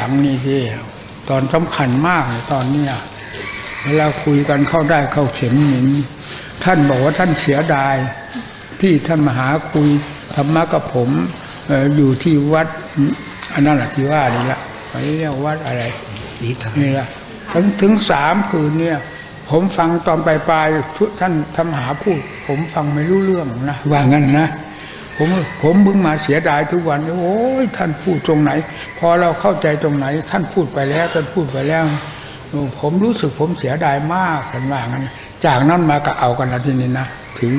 หลังนี่ที่ตอนสำคัญมากเลยตอนเนี้ยเวลาคุยกันเข้าได้เข้าเข็มหนิงท่านบอกว่าท่านเสียดาย ที่ท่านมาหาคุยธรรมะกับผมเอ่ออยู่ที่วัดอันนั้นแหละที่ว่านี่ละไปเรียกวัดอะไรนิทานนี่ละถึงถึงสามคืนเนี่ย ผมฟังตอนปลายปลายๆทุกท่านทำหาพูด ผมฟังไม่รู้เรื่องนะว่างั้นนะ ผมผมเพิ่งมาเสียดายทุกวันโอ้ยท่านพูดตรงไหน พอเราเข้าใจตรงไหน ท่านพูดไปแล้วท่านพูดไปแล้ว ผมรู้สึกผมเสียดายมากสันว่างั้นจากนั้นมาก็เอากันละทีนี้นะถึง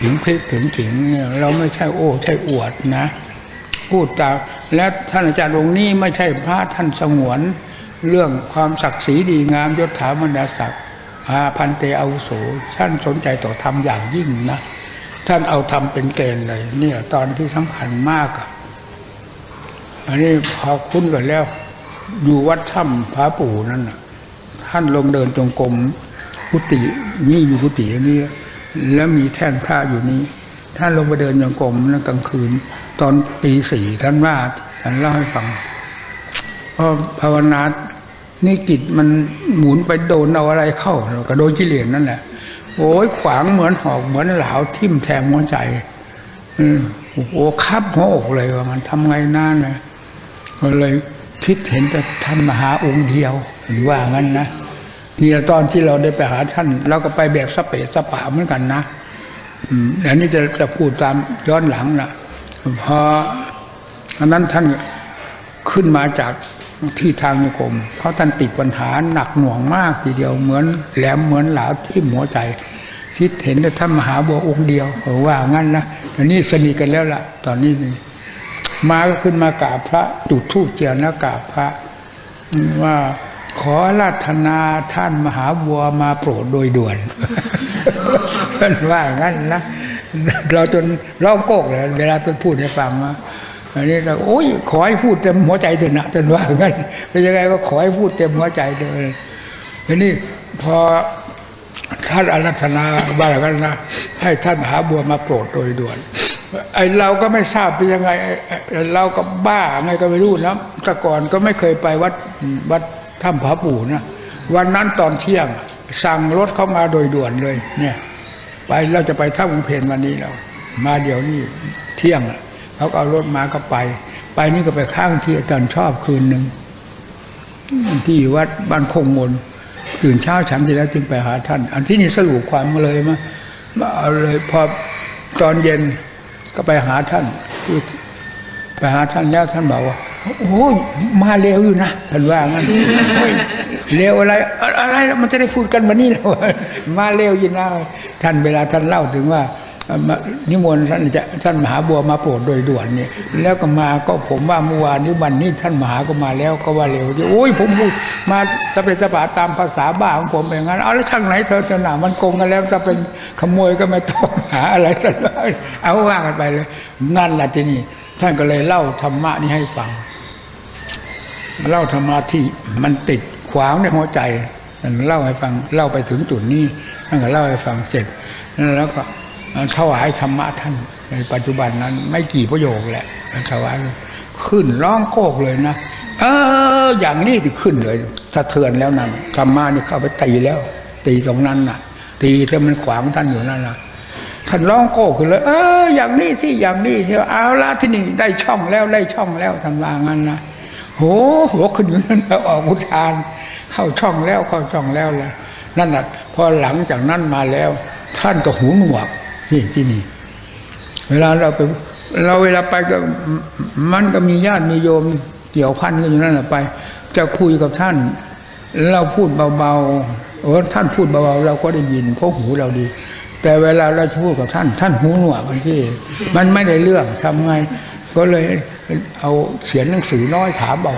ถึงพลิกถึงถึงเนี่ยเราไม่ใช่โอ้ใช่อวดนะ พูดตามและท่านอาจารย์องค์นี้ไม่ใช่พระท่านสงวน เรื่องความศักดิ์ศรีดีงามยศถาบรรดาศักดิ์อาพันเตอาวุโสท่านสนใจต่อธรรมอย่างยิ่งนะ ท่านเอาธรรมเป็นเกณฑ์เลย เนี่ย ตอนที่สำคัญมากอะอันนี้พอคุ้นกันแล้ว อยู่วัดถ้ำพระปู่นั่นท่านลงเดินจงกรมกุฏินี่อยู่กุฏินี้แล้วมีแท่นพระอยู่นี้ท่านลงไปเดินจงกรมนั่นกลางคืน ตอนปีสี่ท่านว่าท่านเล่าให้ฟังพอภาวนานี่จิตมันหมุนไปโดนเอาอะไรเข้าก็โดนกิเลสนั่นแหละ โอ้ยขวางเหมือนหอกเหมือนเหลาทิ่มแทงหัวใจอืมโอ้คับหัวอกเลยว่ามันทำไงนั่นนะก็เลยคิดเห็นแต่ท่านมหาองค์เดียวหรือว่างั้นนะนี่ตอนที่เราได้ไปหาท่านเราก็ไปแบบสเปสปะเหมือนกันนะอืมอันนี้จะจะพูดตามย้อนหลังนะพออันนั้นท่านขึ้นมาจากที่ทางนิคมเพราะท่านติดปัญหาหนักหน่วงมากทีเดียวเหมือนแหลมเหมือนหลาที่หัวใจ คิดเห็นแต่ท่านมหาบัวองค์เดียวเออว่างั้นนะอันนี้สนิทกันแล้วล่ะ ตอนนี้มาก็ขึ้นมากราบพระจุดธูปเจียนแล้วกราบพระ ว่าขอราธนาท่านมหาบัวมาโปรดโดยด่วนว่างั้นนะเราจนร้องโกกเลยเวลาท่านพูดให้ฟังว่าอันนี้ก็โอ้ยขอให้พูดเต็มหัวใจเถอะนะท่านว่างั้นเป็นยังไงก็ขอให้พูดเต็มหัวใจเถอะทีนี้พอ ท่านอารัธนาบ้าอะไรกันนะให้ท่านมหาบัวมาโปรดโดยด่วนไอเราก็ไม่ทราบเป็นยังไงเราก็บ้าไงก็ไม่รู้นะแต่ก่อนก็ไม่เคยไปวัดวัดถ้ำผาปู่นะวันนั้นตอนเที่ยง สั่งรถเข้ามาโดยด่วนเลย เนี่ย ไปเราจะไปท่าอุงเพนวันนี้เรามาเดี๋ยวนี้เที่ยงเขาก็เอารถมาก็ไป ไปนี่ก็ไปข้างที่อาจารย์ชอบคืนหนึ่งที่วัดบ้านคงมน ตื่นเช้าฉันทีแล้วจึงไปหาท่าน อันที่นี่สรุปความมาเลยมามาเอาเลยพอตอนเย็นก็ไปหาท่านคือไปหาท่านแล้วท่านบอกว่าโอ้มาเร็วอยู่นะท่านว่างั้นเฮ้ยเร็วอะไร อะไรมันจะได้พูดกันวันนี้เลยมาเร็วอยู่นะท่านเวลาท่านเล่าถึงว่า นิมนต์ท่านจะท่านมหาบัวมาโปรดโดยด่วนเนี่ยแล้วก็มาก็ผมว่าเมื่อวานนี้วันนี้ท่านมหาก็มาแล้วก็ว่าเร็วที่โอ้ยผมพูดมาจะเป็นสปาตามภาษาบ้าของผมอย่างนั้นเอาแล้วทางไหนเธอจะหนามันโกงกันแล้วจะเป็นขโมยก็ไม่ต้องหาอะไรสักเลยเอาว่ากันไปเลย นั่นแหละที่นี่ท่านก็เลยเล่าธรรมะนี้ให้ฟังเล่าธรรมะที่มันติดขวางในหัวใจท่านเล่าให้ฟังเล่าไปถึงจุดนี้ท่านก็เล่าให้ฟังเสร็จแล้วก็ ถวายธรรมะท่านในปัจจุบันนั้น ไม่กี่ประโยคแหละถวายขึ้นร้องโคกเลยนะเอออย่างนี้ที่ขึ้นเลยสะเทือนแล้วนั่นธรรมะนี่เข้าไปตีแล้ว ตีตรงนั้นน่ะ ตีที่มันขวางท่านอยู่นั่นน่ะท่านร้องโก้ขึ้นเลยเอออย่างนี้สิอย่างนี้สิเอาละที่นี่ได้ช่องแล้วได้ช่องแล้วทำว่างั้นนะโหหัวขึ้นอยู่นั่นแล้วออกอุทาน เข้าช่องแล้วเข้าช่องแล้วเลยนั่นน่ะพอหลังจากนั้นมาแล้ว ท่านก็หูหนวก ที่ที่นี่ เวลาเราไปเราเวลาไปก็มันก็มีญาติมีโยมเกี่ยวพันกันอยู่นั่นแหละไป จะคุยกับท่าน เราพูดเบาๆโอ้ท่านพูดเบาๆเราก็ได้ยินเพราะหูเราดี แต่เวลาเราพูดกับท่าน ท่านหูหนวกบางทีมันไม่ได้เรื่องทำไง ก็เลยเอาเขียนหนังสือน้อยถามเอา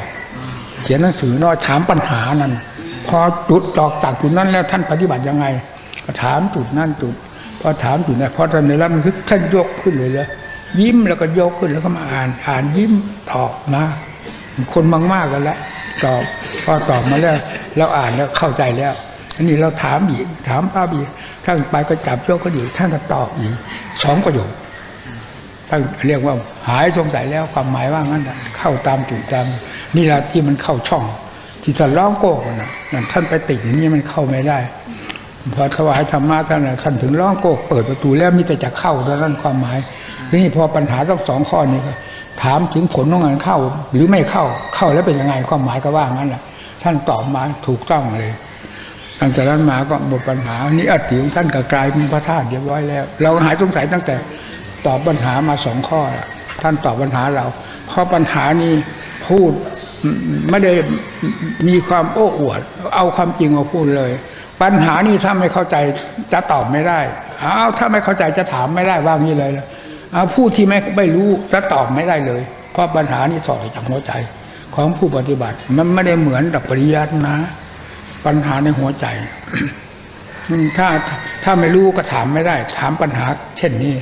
เขียนหนังสือน้อยถามปัญหานั้น พอจุดตอกตักจุดนั้นแล้วท่านปฏิบัติยังไงถามจุดนั้นจุด พอถามจุดนั้นพอท่านในรับมันคือท่านยกขึ้นเลยเลยยิ้มแล้วก็ยกขึ้นแล้วก็มาอ่านอ่านยิ้มตอบมาคนมากๆกันแล้วตอบพอตอบมาแล้วเราอ่านแล้วเข้าใจแล้วอันนี้เราถามอีกถามป้าบีกท่านไปก็จับยกก็อยู่ท่านก็ตอบอีกสองประโยคท่านเรียกว่าหายสงสัยแล้วความหมายว่างั้นเข้าตามจุดตามนี่แหละที่มันเข้าช่อง ที่ท่านร้องโกกนะนั่นท่านไปติดอย่างนี้มันเข้าไม่ได้ พอถวายธรรมะท่านท่านถึงร้องโกกเปิดประตูแล้วมีแต่จะเข้าเท่านั้นความหมายทีนี้พอปัญหาทั้งสองข้อนี้ก็ถามถึงผลของงานเข้า หรือไม่เข้าเข้าแล้วเป็นยังไงความหมายก็ว่างั้นแหละท่านตอบมาถูกต้องเลยตั้งแต่นั้นมาก็หมดปัญหานี่อติของท่านก็กลายเป็นพระธาตุเรียบร้อยแล้ว เราหายสงสัยตั้งแต่ตอบปัญหามาสองข้อท่านตอบปัญหาเรา เพราะปัญหานี้พูดไม่ได้มีความโอ้อวด เอาความจริงมาพูดเลย ปัญหานี้ถ้าไม่เข้าใจจะตอบไม่ได้เอาถ้าไม่เข้าใจจะถามไม่ได้ว่างี้เลยนะเอาผู้ที่ไม่ไม่รู้จะตอบไม่ได้เลย เพราะปัญหานี้สอดจากหัวใจ ของผู้ปฏิบัติ มันไม่ได้เหมือนดับปริยัตินะ ปัญหาในหัวใจถ้าถ้าไม่รู้ก็ถามไม่ได้ ถามปัญหา เช่นนี้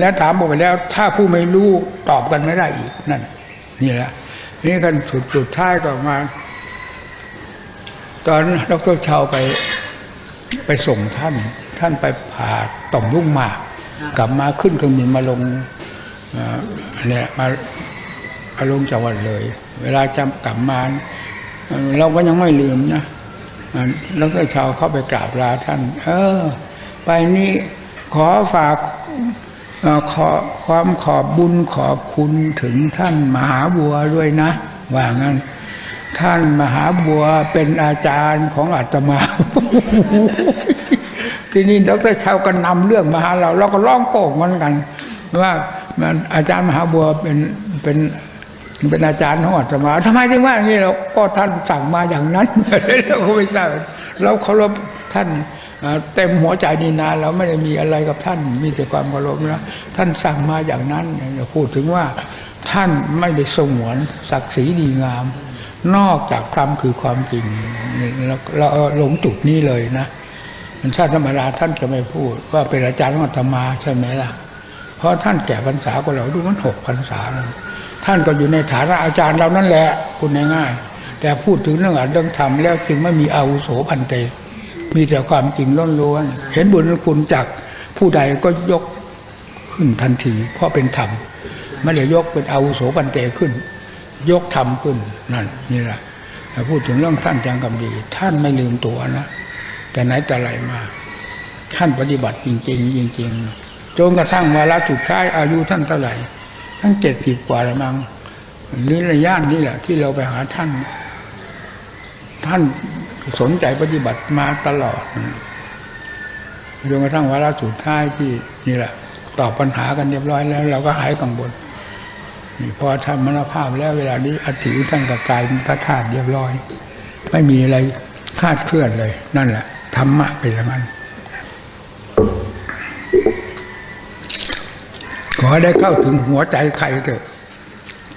แล้วถามบอกไปแล้ว ถ้าผู้ไม่รู้ตอบกันไม่ได้อีกนั่น นี่แหละนี่กันสุดสุดท้ายก็มา ตอนดรชาวไปไปส่งท่าน ท่านไปผ่าต่อมลูกหมาก กลับมาขึ้นเครื่องบินมาลงเอ่อเนี่ยมามาลงจังหวัดเลย เวลาจำกลับมาเอ่อเราก็ยังไม่ลืมนะอ่าแล้วก็ชาวเข้าไปกราบลาท่าน เออ ไปนี้ขอฝากเอ่อขอความขอบบุญขอบคุณถึงท่านมหาบัวด้วยนะ ว่างั้น ท่านมหาบัวเป็นอาจารย์ของอาตมา ทีนี้ดรชาวก็นำเรื่องมาหาเรา เราก็ร้องโกกเหมือนกัน ว่ามันอาจารย์มหาบัวเป็นเป็นเป็นอาจารย์ของอาตมาทำไมถึงว่าอย่างนี้เราก็ท่านสั่งมาอย่างนั้นเราก็ไม่ทราบเราเคารพท่านเต็มหัวใจนี่นานเราไม่ได้มีอะไรกับท่าน มีแต่ความเคารพนะท่านสั่งมาอย่างนั้นเราพูดถึงว่าท่านไม่ได้สงวนศักดิ์ศรีดีงาม นอกจากธรรมคือความจริงเราเราหลงจุดนี้เลยนะมันถ้าธรรมดาท่านจะไม่พูด ว่าเป็นอาจารย์ของอาตมาใช่ไหมล่ะ เพราะท่านแก่พรรษากว่าเราดูมันหกพรรษาแล้วท่านก็อยู่ในฐานะอาจารย์เรานั่นแหละคุณง่ายๆแต่พูดถึงเรื่องอัดเรื่องธรรมแล้วจึงไม่มีอาวุโสพันเต มีแต่ความจริงล้วนๆเห็นบุญคุณจากผู้ใดก็ยกขึ้นทันที เพราะเป็นธรรมไม่ได้ยกเป็นอาวุโสพันเตขึ้น ยกธรรมขึ้นนั่นนี่แหละพูดถึงเรื่องท่านจังกำดี ท่านไม่ลืมตัวนะแต่ไหนแต่ไรมา ท่านปฏิบัติจริง ๆ จริงๆจนกระทั่งวาระสุดท้ายอายุท่านเท่าไหร่ทั้งเจ็ดสิบกว่าแล้วมั้งนี่ระยะนี่แหละ ที่เราไปหาท่าน ท่านสนใจปฏิบัติมาตลอดจนกระทั่งวาระสุดท้ายที่นี่แหละตอบปัญหากันเรียบร้อยแล้ว เราก็หายกังวล พอท่านมรณภาพแล้วเวลานี้อธิท่านก็กลายเป็นพระธาตุเรียบร้อย ไม่มีอะไรคาดเคลื่อนเลย นั่นแหละธรรมะเป็นอย่างนั้นขอได้เข้าถึงหัวใจใครเถอะ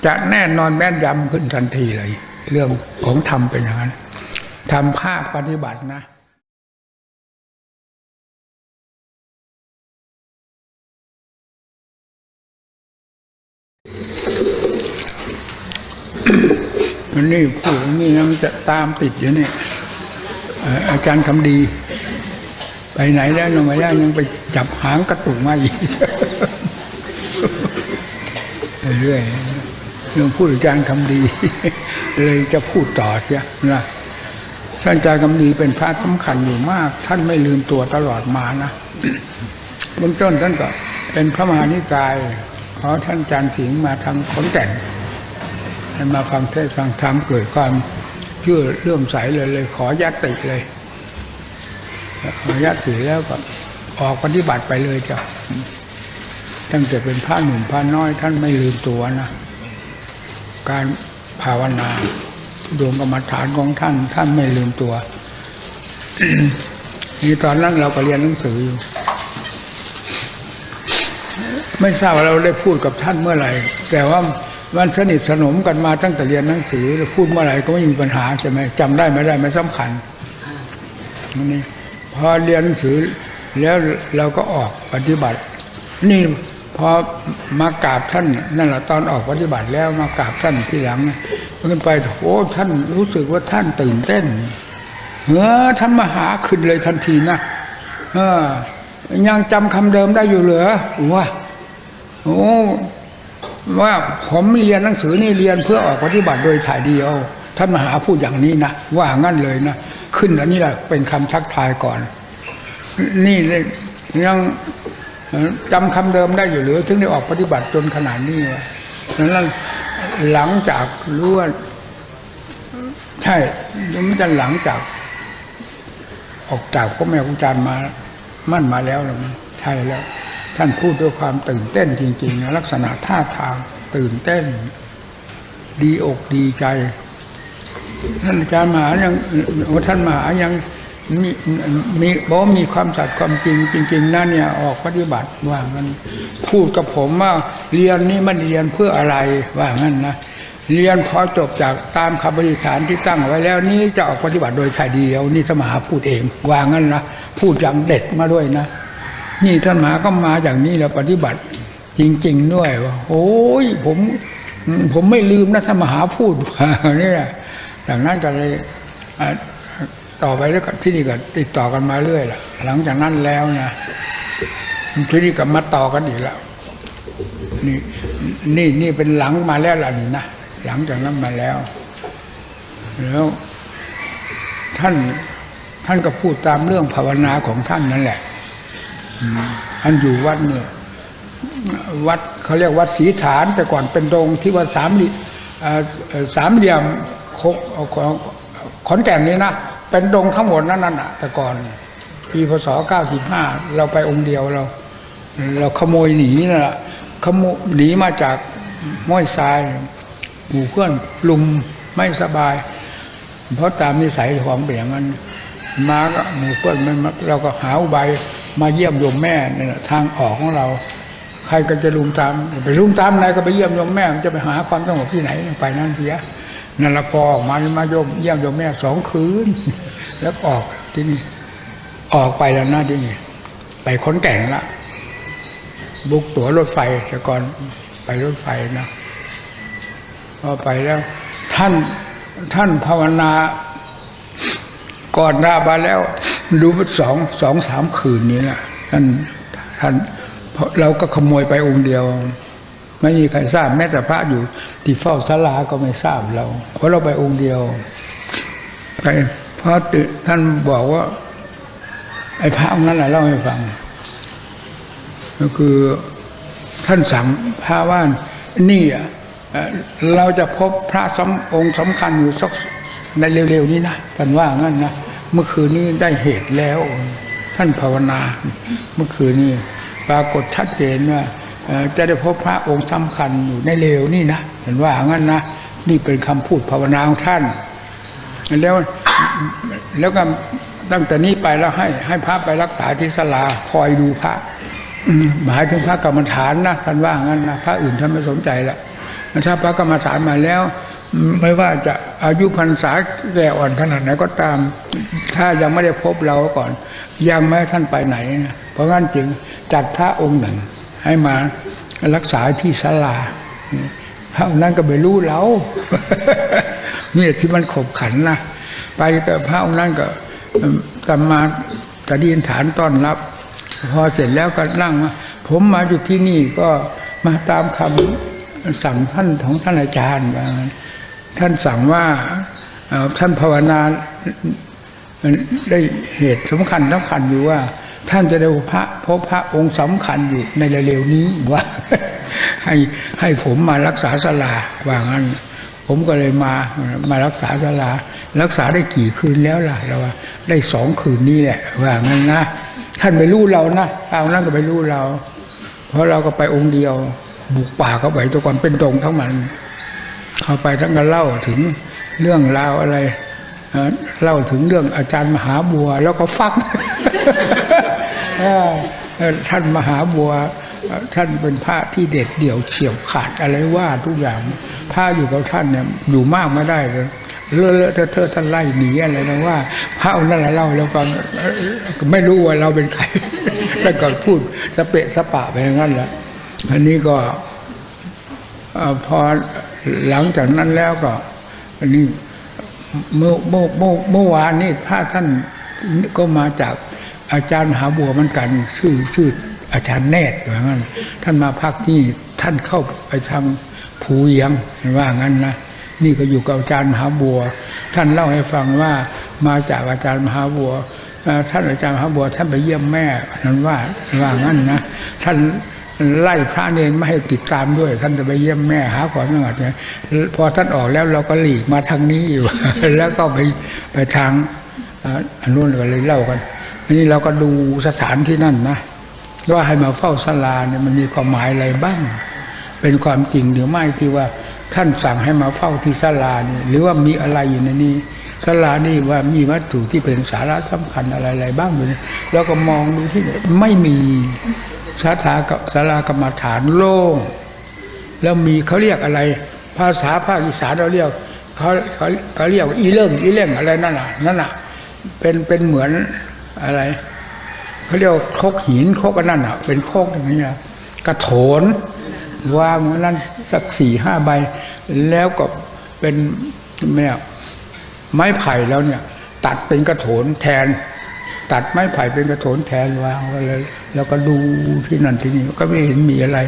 จะแน่นอนแม่นยำขึ้นทันทีเลย เรื่องของธรรมเป็นอย่างนั้นทำภาคปฏิบัตินะ มันนี่พูดนี้ยังจะตามติดอยู่เนี่ยอาจารย์คำดี ไปไหนแล้วยังไม่ได้ยังไปจับหางกระตุกมาอีกเรื่อยๆเรื่องพูดอาจารย์คำดี เลยจะพูดต่อเสียนะท่านอาจารย์คำดีเป็นพระสำคัญอยู่มาก ท่านไม่ลืมตัวตลอดมานะเบื้องต้นท่านก็เป็นพระมหานิกาย ขอท่านอาจารย์สิงห์มาทางขอนแก่น ให้มาฟังเทศฟังธรรมเกิดความเชื่อเลื่อมใสเลยเลย ขอยัติเลยขอยัตติแล้วก็ออกปฏิบัติไปเลยจ้ะตั้งแต่เป็นพระหนุ่มพระน้อย ท่านไม่ลืมตัวนะการภาวนาดวงกรรมฐานของท่าน ท่านไม่ลืมตัวนี่ตอนนั้นเราก็เรียนหนังสืออยู่ ไม่ทราบว่าเราได้พูดกับท่านเมื่อไหร่ แต่ว่า มันสนิทสนมกันมาตั้งแต่เรียนหนังสือพูดเมื่อไหร่ก็ไม่มีปัญหาใช่ไหมจำได้ไม่ได้ไม่สำคัญนี่พอเรียนหนังสือแล้วเราก็ออกปฏิบัติ นี่พอมากราบท่านนั่นแหละตอนออกปฏิบัติแล้วมากราบท่านที่หลังขึ้นไปโอ้ท่านรู้สึกว่าท่านตื่นเต้นเฮ้อท่านมาหาขึ้นเลยทันทีนะเออยังจำคำเดิมได้อยู่เหรอวะโอ้ ว่าผมเรียนหนังสือนี่เรียนเพื่อออกปฏิบัติโดยถ่ายเดียว ท่านมหาพูดอย่างนี้นะว่างั้นเลยนะขึ้นอันนี้แหละเป็นคำทักทายก่อน นี่เลยยังจำคำเดิมได้อยู่หรือถึงได้ออกปฏิบัติจนขนาดนี้วะนั้นหลังจากรู้ว่าใช่ไม่จะหลังจาก ออกจากพ่อแม่ครูอาจารย์มา มั่นมาแล้วหรือใช่แล้ว ท่านพูดด้วยความตื่นเต้นจริงๆนะลักษณะท่าทางตื่นเต้น ดีอกดีใจท่านอาจารย์มหายังโอ้ท่านมหายังมีมีบอกมีความสัตย์ความจริงจริง ๆนั่นเนี่ยออกปฏิบัติว่างั้นพูดกับผมว่าเรียนนี่มันเรียนเพื่ออะไรว่างั้นนะเรียนพอจบจากตามคำบริฐานที่ตั้งไว้แล้ว นี่จะออกปฏิบัติโดยชายเดียวนี่สมหาพูดเองว่างั้นนะพูดอย่างเด็ดมาด้วยนะ นี่ท่านมหาก็มาอย่างนี้แล้วปฏิบัติ จริง ๆ ด้วยว่าโอ้ยผม ผมไม่ลืมนะท่านมหาพูดว่านี่แหละจากนั้นก็เลยต่อไปแล้วก็ที่นี่ก็ติดต่อกันมาเรื่อยละหลังจากนั้นแล้วนะที่นี่ก็มาต่อกันอีกแล้วนี่นี่นี่เป็นหลังมาแล้วล่ะนี่นะหลังจากนั้นมาแล้วแล้ว ท่านท่านก็พูดตามเรื่องภาวนาของท่านนั่นแหละ อืมท่านอยู่วัดเนี่ย วัดเขาเรียกวัดศรีฐานแต่ก่อนเป็นโรงที่ว่าสามเหลี่ยมสามเหลี่ยมโคของขอนแก่นนี้นะเป็นโรงทั้งหมดนั่นน่ะ แต่ก่อนปีพศเก้าสิบห้าเราไปองค์เดียวเรา เราขโมยหนีนะ่ะขโมยหนีมาจากม้อยทรายหมู่เพื่อนลุมไม่สบาย เพราะตามนิสัยของเป็นอย่างนั้นมาก็หมู่เพื่อนมันเราก็หาอุบาย มาเยี่ยมโยมแม่เนี่ยทางออกของเรา ใครก็จะลุมตาม ไปลุมตามไหนก็ไปเยี่ยมโยมแม่มันจะไปหาความสงบที่ไหนไปนั่นเสียนั่นละพอออกมามาโยมเยี่ยมโยมแม่สองคืน แล้วออกที่นี่ออกไปแล้วนะที่นี่ไปขนแก่นละบุกตั๋วรถไฟแต่ก่อนไปรถไฟนะพอไปแล้ว ท่านท่านภาวนาก่อนหน้ามาแล้ว ดูสองสองสามคืนนี้แหละท่านท่านเราก็ขโมยไปองค์เดียว ไม่มีใครทราบแม้แต่พระอยู่ ที่เฝ้าศาลาก็ไม่ทราบเรา เพราะเราไปองค์เดียว ไปเพราะตื่นท่านบอกว่า ไอ้พระองค์นั้นแหละเล่าให้ฟัง ก็คือท่านสั่งพระว่านี่เราจะพบพระสำองค์สำคัญอยู่สักในเร็วๆนี้นะท่านว่างั้นนะ เมื่อคืนนี้ได้เหตุแล้ว ท่านภาวนา เมื่อคืนนี้ปรากฏชัดเจนว่าจะได้พบพระองค์สำคัญอยู่ในเร็วนี่นะท่านว่างั้นนะนี่เป็นคำพูดภาวนาของท่าน แล้วแล้วก็ตั้งแต่นี้ไปแล้วให้ให้พระไปรักษาที่ศลาคอยดูพระหมายถึงพระกรรมฐานนะท่านว่างั้นนะพระอื่นท่านไม่สนใจละถ้าพระกรรมฐานมาแล้ว ไม่ว่าจะอายุพรรษาแก่อ่อนขนาดไหนก็ตาม ถ้ายังไม่ได้พบเราก่อน ยังไม่ท่านไปไหนนะเพราะงั้นจึงจัดพระองค์หนึ่ง ให้มารักษาที่ศาลาพระองค์นั้นก็ไม่รู้เราเนี่ยที่มันขบขันนะไปกับพระองค์นั้นก็เอิ่มกลับมากระดินฐานต้อนรับ พอเสร็จแล้วก็นั่งมาผมมาอยู่ที่นี่ก็มาตามคำสั่งท่านของท่านอาจารย์ว่า ท่านสั่งว่าท่านภาวนาได้เหตุสำคัญสำคัญอยู่ว่า ท่านจะได้พระพบพระองค์สำคัญอยู่ในเร็วๆนี้ว่า ให้ให้ผมมารักษาศาลาว่างั้น ผมก็เลยมามารักษาศาลา รักษาได้กี่คืนแล้วล่ะเราว่า ได้สองคืนนี้แหละว่างั้นนะท่านไปรู้เรานะเอานั่นก็ไปรู้เรา เพราะเราก็ไปองค์เดียว บุกป่าเข้าไปตัวก่อนเป็นตรงทั้งมัน เข้าไปทั้งก็เล่าถึงเรื่องราวอะไรเล่าถึงเรื่องอาจารย์มหาบัว แล้วก็ฟังเออเออท่านมหาบัว ท่านเป็นพระที่เด็ดเดี่ยวเฉียบขาดอะไรว่าทุกอย่างพระอยู่กับท่านเนี่ยอยู่มากไม่ได้เลยเลอะเลอะเทอะเทอะท่านไล่หนีอะไรนะว่าพระนั้นแหละเล่าแล้วก็ไม่รู้ว่าเราเป็นใครแล้วก็พูดสเปะสปะไปอย่างนั้นแหละอันนี้ก็อพอ หลังจากนั้นแล้วก็นี่เมื่อเมื่อเมื่อเมื่อวานนี้พระท่านก็มาจากอาจารย์มหาบัวเหมือนกันชื่อชื่ออาจารย์แนตว่างั้น ท่านมาพักที่ท่านเข้าไปทางภูเวียงว่างั้นนะนี่ก็อยู่กับอาจารย์มหาบัว ท่านเล่าให้ฟังว่ามาจากอาจารย์มหาบัวท่านอาจารย์มหาบัวท่านไปเยี่ยมแม่นั้นว่าว่างั้นนะท่าน ไล่พระเนรไม่ให้ติดตามด้วย ท่านจะไปเยี่ยมแม่หาความสงบเนี่ยพอท่านออกแล้วเราก็หลีกมาทางนี้อยู่ แล้วก็ไปไปทางอันนู้นก็เลยเล่ากันอันนี้เราก็ดูสถานที่นั่นนะว่าให้มาเฝ้าศาลาเนี่ยมันมีความหมายอะไรบ้าง เป็นความจริงหรือไม่ที่ว่าท่านสั่งให้มาเฝ้าที่ศาลานี่หรือว่ามีอะไรอยู่ในนี้ศาลานี่ว่ามีวัตถุที่เป็นสาระสำคัญอะไรๆบ้างอยู่เนี่ยแล้วก็มองดูที่ไม่มี สาธากับศาลากรรมฐานโล่งแล้วมีเขาเรียกอะไร ภาษาภาคอีสานเราเรียกเขาเขาเขาเรียกว่าอีเรื่งอีเรื่งอะไรนั่นน่ะนั่นน่ะเป็นเป็นเหมือนอะไรเขาเรียกโคกหินโคกนนั่นอะ เป็นโคกอย่างนี้นะกระโถนวางไว้นั่นสักสี่ห้าใบ แล้วก็เป็นแม่ไม้ไผ่แล้วเนี่ย ตัดเป็นกระโถนแทน ตัดไม้ไผ่เป็นกระโถนแทนวางไว้เลยแล้วก็ดูที่นั่นที่นี่ก็ไม่เห็นมีอะไร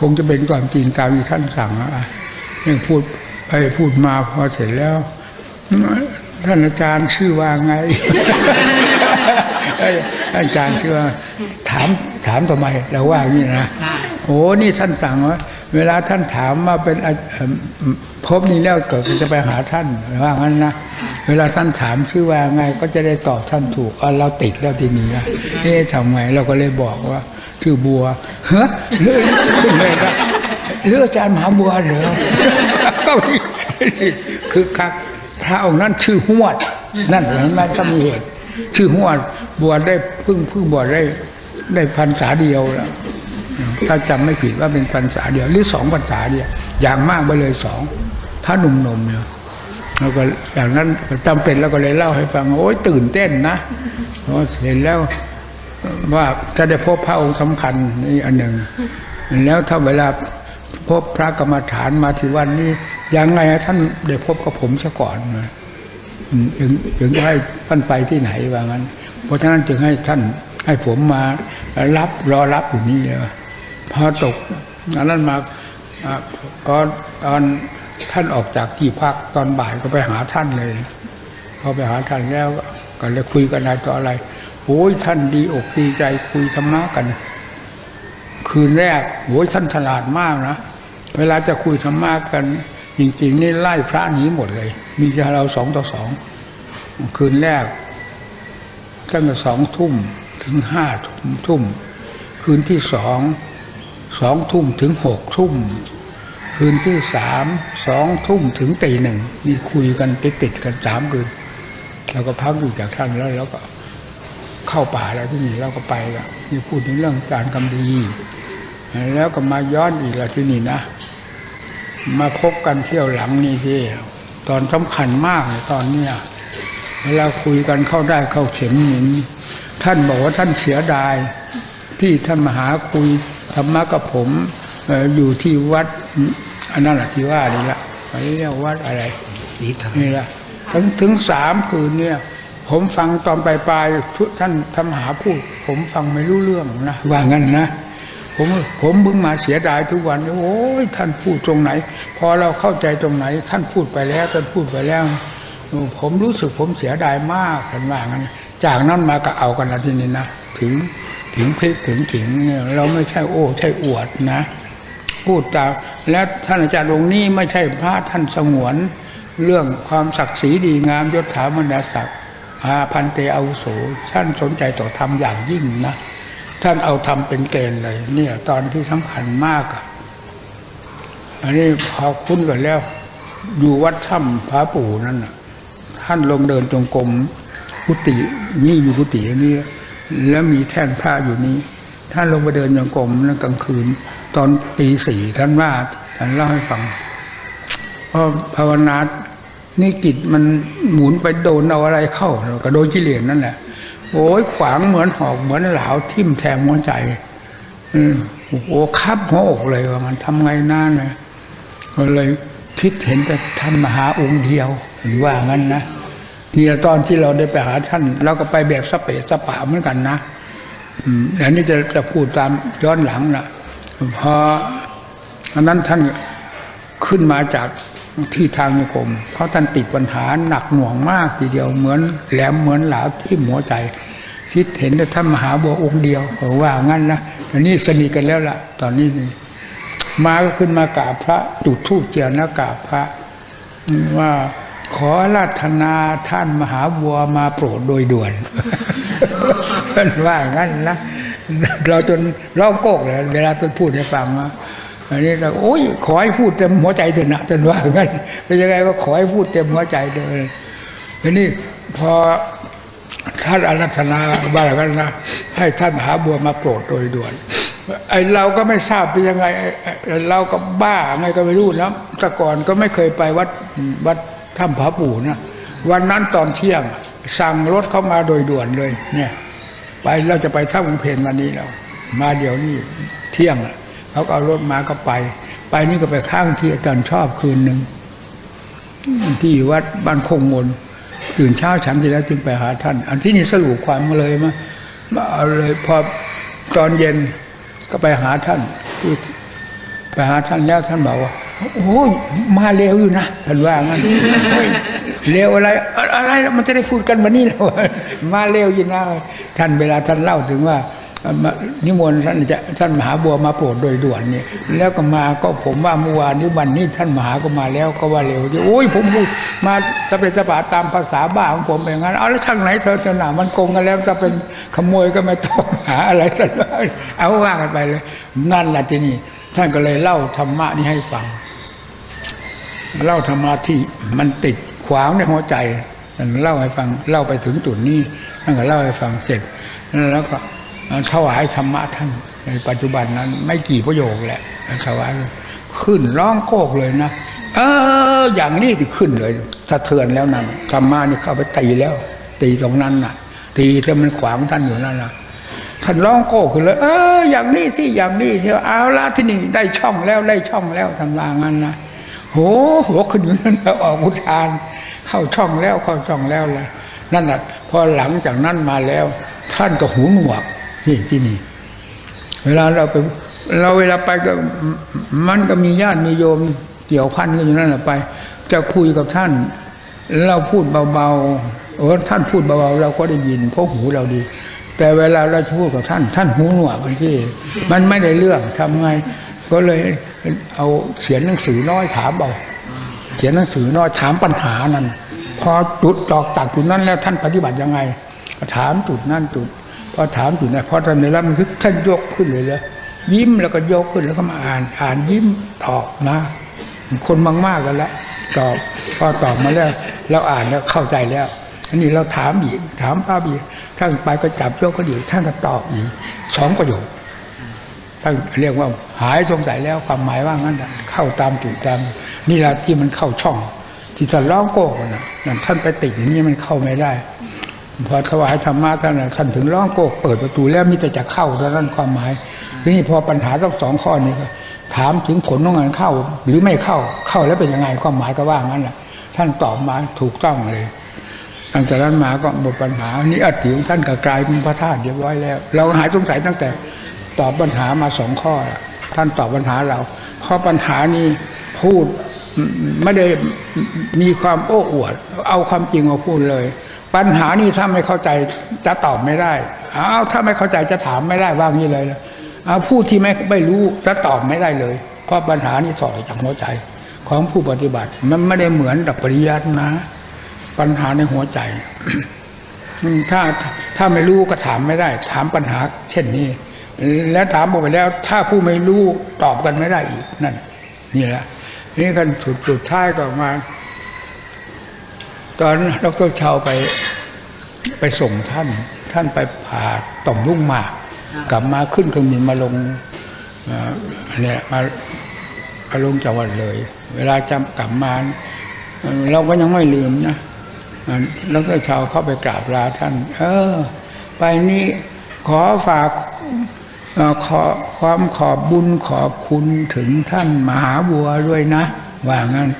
คงจะเป็นความจริงตามที่ท่านสั่งอะยังพูดไปพูดมาพอเสร็จแล้ว ท่านอาจารย์ชื่อว่าไงเอ้ยอาจารย์ชื่อว่าถามถามทำไมเราว่าอย่างนี้นะโอ้นี่ท่านสั่งว่า เวลาท่านถามมาเป็นพบนี้แล้วเกิดจะไปหาท่านว่างั้นนะเวลาท่านถามชื่อว่าไงก็จะได้ตอบท่านถูกเราติดแล้วทีนี้นะเอ๊ะทำไงเราก็เลยบอกว่าชื่อบัวเฮ้ยเลื่อนเลยนะเลืออาจารย์มหาบัวเหรอก็มีคือคักพระองค์นั้นชื่อหวด นั่นเห็นไหมก็มีเหตุชื่อหวดบวชได้เพิ่งเพิ่งบวชได้ได้พรรษาเดียวแล้ว ถ้าจำไม่ผิดว่าเป็นพรรษาเดียวหรือสองพรรษาเดียวอย่างมากไปเลยสองพระหนุ่มๆเนี่ยแล้วก็อย่างนั้นจำเป็นแล้วก็เลยเล่าให้ฟังโอ้ยตื่นเต้นนะเพราะเห็นแล้วว่าจะได้พบพระองค์สำคัญนี่อันหนึ่ง แล้วถ้าเวลาพบพระกรรมฐานมาที่วันนี้ยังไงท่านได้พบกับผมซะก่อนถึงถึงให้ท่านไปที่ไหนว่างั้น เพราะฉะนั้นจึงให้ท่านให้ผมมารับรอรับอยู่นี่เลย พอตกอันนั้นมาอ่าพอตอนท่านออกจากที่พักตอนบ่ายก็ไปหาท่านเลยพอไปหาท่านแล้วก็เลยคุยกันอะไรต่ออะไรโอ้ยท่านดีอกดีใจคุยธรรมะกัน คืนแรกโอ้ยท่านฉลาดมากนะเวลาจะคุยธรรมะกัน จริงๆนี่ไล่พระหนีหมดเลย มีแค่เราสองต่อสองคืนแรกตั้งแต่สองทุ่มถึงห้าทุ่มทุ่มคืนที่สอง สองทุ่มถึงหกทุ่มคืนที่สามสองทุ่มถึงตีหนึ่งมีคุยกันติดติดกันสามคืนแล้วก็พักอยู่จากท่านแล้วแล้วก็เข้าป่าแล้วที่นี่เราก็ไปแล้วนี่พูดถึงเรื่องการกำดี แล้วก็มาย้อนอีกแล้วที่นี่นะ มาพบกันเที่ยวหลังนี่ที่ตอนสำคัญมากเลยตอนเนี้ยเวลาคุยกันเข้าได้เข้าเข็มหนินท่านบอกว่าท่านเสียดาย ที่ท่านมาหาคุย ธรรมะกับผมเอ่ออยู่ที่วัดอันนั้นแหละที่ว่านี่ละไปเรียกวัดอะไรสีทางนี่ละถึงถึงสามคืนเนี่ย ผมฟังตอนปลายปลายๆทุท่านทำหาพูด ผมฟังไม่รู้เรื่องนะว่างั้นนะผมผมเพิ่งมาเสียดายทุกวันนี้โอ้ยท่านพูดตรงไหน พอเราเข้าใจตรงไหน ท่านพูดไปแล้วท่านพูดไปแล้ว ผมรู้สึกผมเสียดายมากท่านว่างั้น จากนั้นมาก็เอากันละทีนี้นะถึง ถึงพลิกถึงขิงเนี่ยเราไม่ใช่โอ้ใช่อวดนะ พูดตามและท่านอาจารย์องค์นี้ไม่ใช่พระท่านสงวน เรื่องความศักดิ์ศรีดีงามยศถาบรรดาศักดิ์อาพันเตอาวุโสท่านสนใจต่อธรรมอย่างยิ่งนะท่านเอาธรรมเป็นเกณฑ์เลย เนี่ย ตอนที่สำคัญมากอันนี้พอคุ้นกันแล้ว อยู่วัดถ้ำพระปู่นั่นท่านลงเดินจงกรมกุฏินี่อยู่กุฏิอันนี้ แล้วมีแท่นพระอยู่นี้ ท่านลงไปเดินจงกรมในกลางคืน ตอนตีสี่ท่านว่าท่านเล่าให้ฟังพอภาวนานี่กิจมันหมุนไปโดนเอาอะไรเข้าก็โดนกิเลสนั่นแหละโอ้ยขวางเหมือนหอกเหมือนเหลาทิ่มแทงหัวใจ อืมโอ้คับหัวอกเลยว่ามันทำไงน่าเนะก็เลยคิดเห็นแต่ท่านมหาองค์เดียวหรือว่างั้นนะ นี่ตอนที่เราได้ไปหาท่านเราก็ไปแบบสเปะสปะเหมือนกันนะอืมอันนี้จะจะพูดตามย้อนหลังนะพออันนั้นท่านขึ้นมาจากที่ทางนิคมเพราะท่านติดปัญหาหนักหน่วงมากทีเดียวเหมือนแหลมเหมือนหลาที่หัวใจคิดเห็นแต่ท่านมหาบัวองค์เดียวเขาว่างั้นนะอันนี้สนิทกันแล้วล่ะ ตอนนี้มาก็ขึ้นมากราบพระจุดธูปเจียนนะกราบพระว่า อราธนาท่านมหาบัวมาโปรดโดยด่วนท่านว่างั้นนะเราจนเร้องโกกเลยเวลาท่านพูดให้ฟังว่าอันนี้เราโอ้ยขอให้พูดเต็มหัวใจเถอะนะท่านว่างั้นเป็นยังไงก็ขอให้พูดเต็มหัวใจเลยทีนี้พอท่านอรัธนาบ้าอะไรกันนะให้ท่านมหาบัวมาโปรดโดยด่วนไอเราก็ไม่ทราบเป็นยังไง เราก็บ้าไงก็ไม่รู้นะแต่ก่อนก็ไม่เคยไปวัดวัด ถ้ำผาปู่นะวันนั้นตอนเที่ยง สั่งรถเข้ามาโดยด่วนเลย เนี่ย ไปเราจะไปท่าอุเพนวันนี้เรามาเดี๋ยวนี้เที่ยงเขาก็เอารถมาก็ไป ไปนี่ก็ไปข้างที่อาจารย์ชอบคืนหนึ่งที่วัดบ้านคงมนตื่นเช้าฉันทีแล้วจึงไปหาท่าน อันที่นี่สรุปความมาเลยมามาเอาเลยพอตอนเย็นก็ไปหาท่าน ไปหาท่านแล้วท่านบอกว่า โอ้ยมาเร็วอยู่นะท่านว่างั้นเร็วอะไร อะไรมันจะได้พูดกันวันนี้แล้วมาเร็วอยู่นะท่านเวลาท่านเล่าถึงว่านิมนต์ท่านจะท่านมหาบัวมาโปรดโดยด่วนนี่แล้วก็มาก็ผมว่าเมื่อวานนี้วันนี้ท่านมหาก็มาแล้วก็ว่าเร็วโอ้ยผมพูดมาจะเป็นสปาตามภาษาบ้าของผมเป็นงั้นเอาแล้วทางไหนเธอจะหนามันโกงกันแล้วจะเป็นขโมยก็ไม่ต้องหาอะไรสักหน่อยเอาว่ากันไปเลย นั่นแหละที่นี่ท่านก็เลยเล่าธรรมะนี้ให้ฟัง เล่าธรรมะที่มันติดขวางในหัวใจท่านเล่าให้ฟังเล่าไปถึงจุดนี้ท่านก็เล่าให้ฟังเสร็จ แล้วก็ถวายธรรมะท่านในปัจจุบันนั้น ไม่กี่ประโยคแหละถวายขึ้นร้องโกกเลยนะเอออย่างนี้ที่ขึ้นเลยสะเทือนแล้วนั่นธรรมะนี่เข้าไปตีแล้ว ตีตรงนั้นน่ะ ตีแต่มันขวางท่านอยู่นั่นน่ะท่านร้องโก้ขึ้นเลยเอออย่างนี้สิอย่างนี้เที่ยวเอาละที่นี่ได้ช่องแล้วได้ช่องแล้วทำลางั้นนะ โหหัวขึ้นอยู่นั่นแล้วออกอุทาน เข้าช่องแล้วเข้าช่องแล้วเลยนั่นแหละพอหลังจากนั้นมาแล้ว ท่านก็หูหนวกนี่ที่นี่ เวลาเราไป เราเวลาไปก็มันก็มีญาติมีโยมเกี่ยวพันกันอยู่นั่นแหละไป จะคุยกับท่าน เราพูดเบาๆเออท่านพูดเบาๆเราก็ได้ยินเพราะหูเราดี แต่เวลาเราพูดกับท่าน ท่านหูหนวกที่มันไม่ได้เรื่องทำไง ก็เลย เอาเขียนหนังสือน้อยถามเอาเขียนหนังสือน้อยถามปัญหานั้น พอจุดตอกตักจุดนั้นแล้วท่านปฏิบัติยังไง ถามจุดนั้นจุดพอถามจุดนั้นพอท่านในรับมันคือท่านยกขึ้นเลยเลยยิ้มแล้วก็ยกขึ้นแล้วก็มาอ่านอ่านยิ้มตอบนะ คนมากๆกันแล้วตอบพอตอบมาแล้วเราอ่านแล้วเข้าใจแล้วอันนี้เราถามอีกถามป้าอีท่านไปก็จับยกก็ดีท่านก็ตอบอีกสองประโยค ท่านเรียกว่าหายสงสัยแล้วความหมายว่างั้นเข้าตามจุดตามนี่แหละที่มันเข้าช่อง ที่ท่านร้องโก้กันนะนั่นท่านไปติดอย่างนี้มันเข้าไม่ได้พอถวายธรรมะท่านท่านถึงร้องโกกเปิดประตูแล้วมิแต่จะเข้าเท่านั้นความหมายทีนี้พอปัญหาทั้งสองข้อนี้ถามถึงผลของงานเข้า หรือไม่เข้าเข้าแล้วเป็นยังไงความหมายก็ว่างั้นแหละท่านตอบมาถูกต้องเลยหลังจากนั้นมาก็หมดปัญหา นี่อติของท่านก็กลายเป็นพระธาตุเรียบร้อยแล้ว เราหายสงสัยตั้งแต่ ตอบปัญหามาสองข้อแล้วท่านตอบปัญหาเรา เพราะปัญหานี้พูดไม่ได้มีความโอ้อวด เอาความจริงมาพูดเลย ปัญหานี้ถ้าไม่เข้าใจจะตอบไม่ได้อ้าถ้าไม่เข้าใจจะถามไม่ได้ว่างี้เลยนะเอาผู้ที่ไม่ไม่รู้จะตอบไม่ได้เลย เพราะปัญหานี้สอดจากหัวใจของผู้ปฏิบัติ มันไม่ได้เหมือนดับปริยัตินะ ปัญหาในหัวใจถ้าถ้าไม่รู้ก็ถามไม่ได้ ถามปัญหาเช่นนี้ แล้วถามบอกไปแล้ว ถ้าผู้ไม่รู้ตอบกันไม่ได้อีกนั่นนี่แหละนี่กันสุดสุดท้ายก็มา ตอนดรชาวไปไปส่งท่าน ท่านไปผ่าต่อมลูกหมาก กลับมาขึ้นเครื่องบินมาลงเอ่อเนี่ยมามาลงจังหวัดเลย เวลาจำกลับมาเอ่อเราก็ยังไม่ลืมนะอ่าดรชาวเข้าไปกราบลาท่าน เออ ไปนี้ขอฝากเอ่อ ขอความขอบบุญขอบคุณถึงท่านมหาบัวด้วยนะ ว่างั้น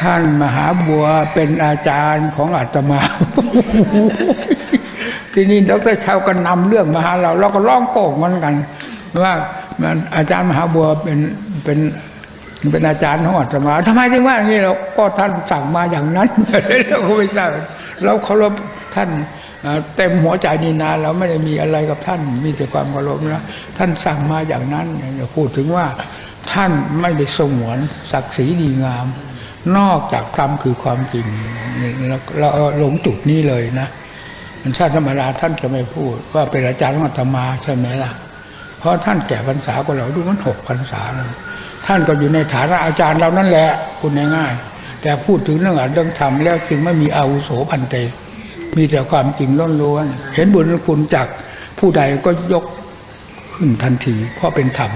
ท่านมหาบัวเป็นอาจารย์ของอาตมาที่นี้ดรชาวก็นนำเรื่องมาหาเราเราก็ร้องโป่งเหมือนกัน ว่าอาจารย์มหาบัวเป็นเป็นเป็นอาจารย์ของอาตมาทำไมถึงว่าอย่างนี้เราก็ท่านสั่งมาอย่างนั้นเราก็ไม่ทราบเราเคารพท่าน เต็มหัวใจนี่นานเราไม่ได้มีอะไรกับท่าน มีแต่ความเคารพนะท่านสั่งมาอย่างนั้นเราพูดถึงว่าท่านไม่ได้สงวนศักดิ์ศรีดีงาม นอกจากธรรมคือความจริงเราหลงจุดนี้เลยนะมันชาติธรรมดาท่านจะไม่พูด ว่าเป็นอาจารย์ของอาตมาใช่ไหมล่ะ เพราะท่านแก่พรรษากว่าเราดูมันหกพรรษาแล้วท่านก็อยู่ในฐานะอาจารย์เรานั่นแหละพูดง่ายๆแต่พูดถึงเรื่องอัดเรื่องธรรมแล้วจึงไม่มีอาวุโสพันเต มีแต่ความจริงล้วน เห็นบุญคุณจากผู้ใดก็ยกขึ้นทันที เพราะเป็นธรรม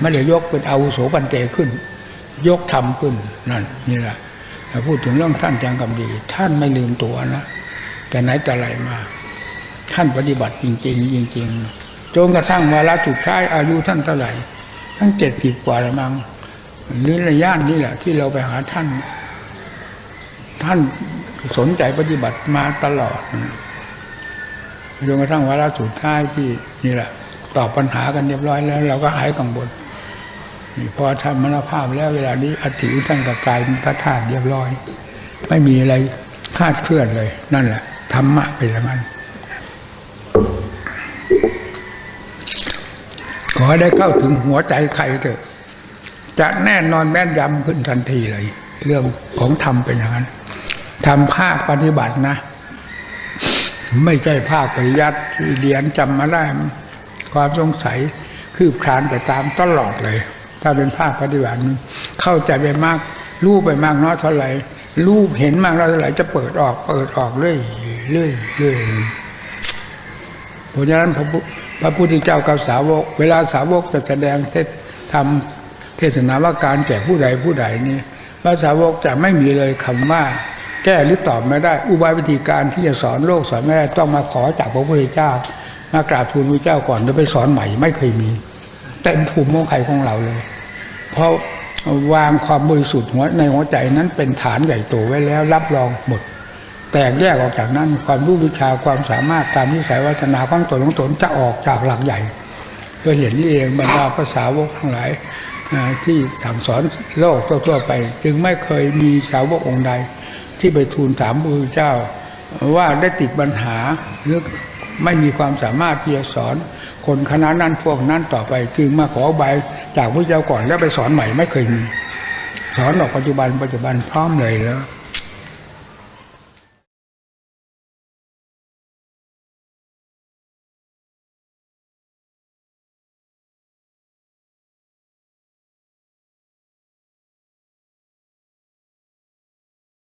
ไม่ได้ยกเป็นอาวุโสพันเตขึ้น ยกธรรมขึ้นนั่นนี่แหละพูดถึงเรื่องท่านจังกำดี ท่านไม่ลืมตัวนะแต่ไหนแต่ไรมา ท่านปฏิบัติจริง ๆ จริงๆจนกระทั่งวาระสุดท้ายอายุท่านเท่าไหร่ ทั้งเจ็ดสิบกว่าล้วมั้งหรือระยะนี่แหละ ที่เราไปหาท่าน ท่าน สนใจปฏิบัติมาตลอดจนกระทั่งวาระสุดท้ายที่นี่แหละตอบปัญหากันเรียบร้อยแล้ว เราก็หายกังวลพอท่านมรณภาพแล้วเวลานี้อัฐิท่านก็กลายเป็นพระธาตุเรียบร้อย ไม่มีอะไรคลาดเคลื่อนเลย นั่นแหละธรรมะเป็นอย่างนั้นขอได้เข้าถึงหัวใจใครเถอะ จะแน่นอนแม่นยำขึ้นทันทีเลย เรื่องของธรรมเป็นอย่างนั้น ทำภาคปฏิบัตินะ ไม่ใช่ภาคปริยัติที่เรียนจำมาได้ ความสงสัยคืบคลานไปตามตลอดเลย ถ้าเป็นภาคปฏิบัติเข้าใจไปมากรู้ไปมากน้อยเท่าไหร่รู้เห็นมากน้อยเท่าไหร่จะเปิดออก เปิดออกเรื่อยเรื่อยเรื่อยเพราะฉะนั้นพระพุพระพุทธเจ้ากับสาวก เวลาสาวกจะแสดงเทศทำเทศนาว่าการแก่ผู้ใดผู้ใดนี่พระสาวกจะไม่มีเลยคำว่า แก้หรือตอบไม่ได้ อุบายวิธีการที่จะสอนโลกสอนไม่ได้ต้องมาขอจากพระพุทธเจ้ามากราบทูลพระเจ้าก่อนแล้วไปสอนใหม่ไม่เคยมีเต็มภูมิของใครของเราเลย เพราะวางความบริสุทธิ์หัวในหัวใจนั้นเป็นฐานใหญ่โตไว้แล้วรับรองหมด แตกแยกออกจากนั้นความรู้วิชาความสามารถตามนิสัยวาสนาของตนของตนจะออกจากหลักใหญ่เพื่อเห็นนี่เองบรรดาภาษาวกทั้งหลายที่สั่งสอนโลกทั่วๆไป จึงไม่เคยมีสาวกองค์ใด ที่ไปทูลถามพระพุทธเจ้า ว่าได้ติดปัญหาหรือไม่มีความสามารถที่จะสอน คนคณะนั้นพวกนั้นต่อไปจึงมาขอใบจากพระเจ้าก่อนแล้วไปสอนใหม่ไม่เคยมี สอนออกปัจจุบันปัจจุบันพร้อมเลยแล้ว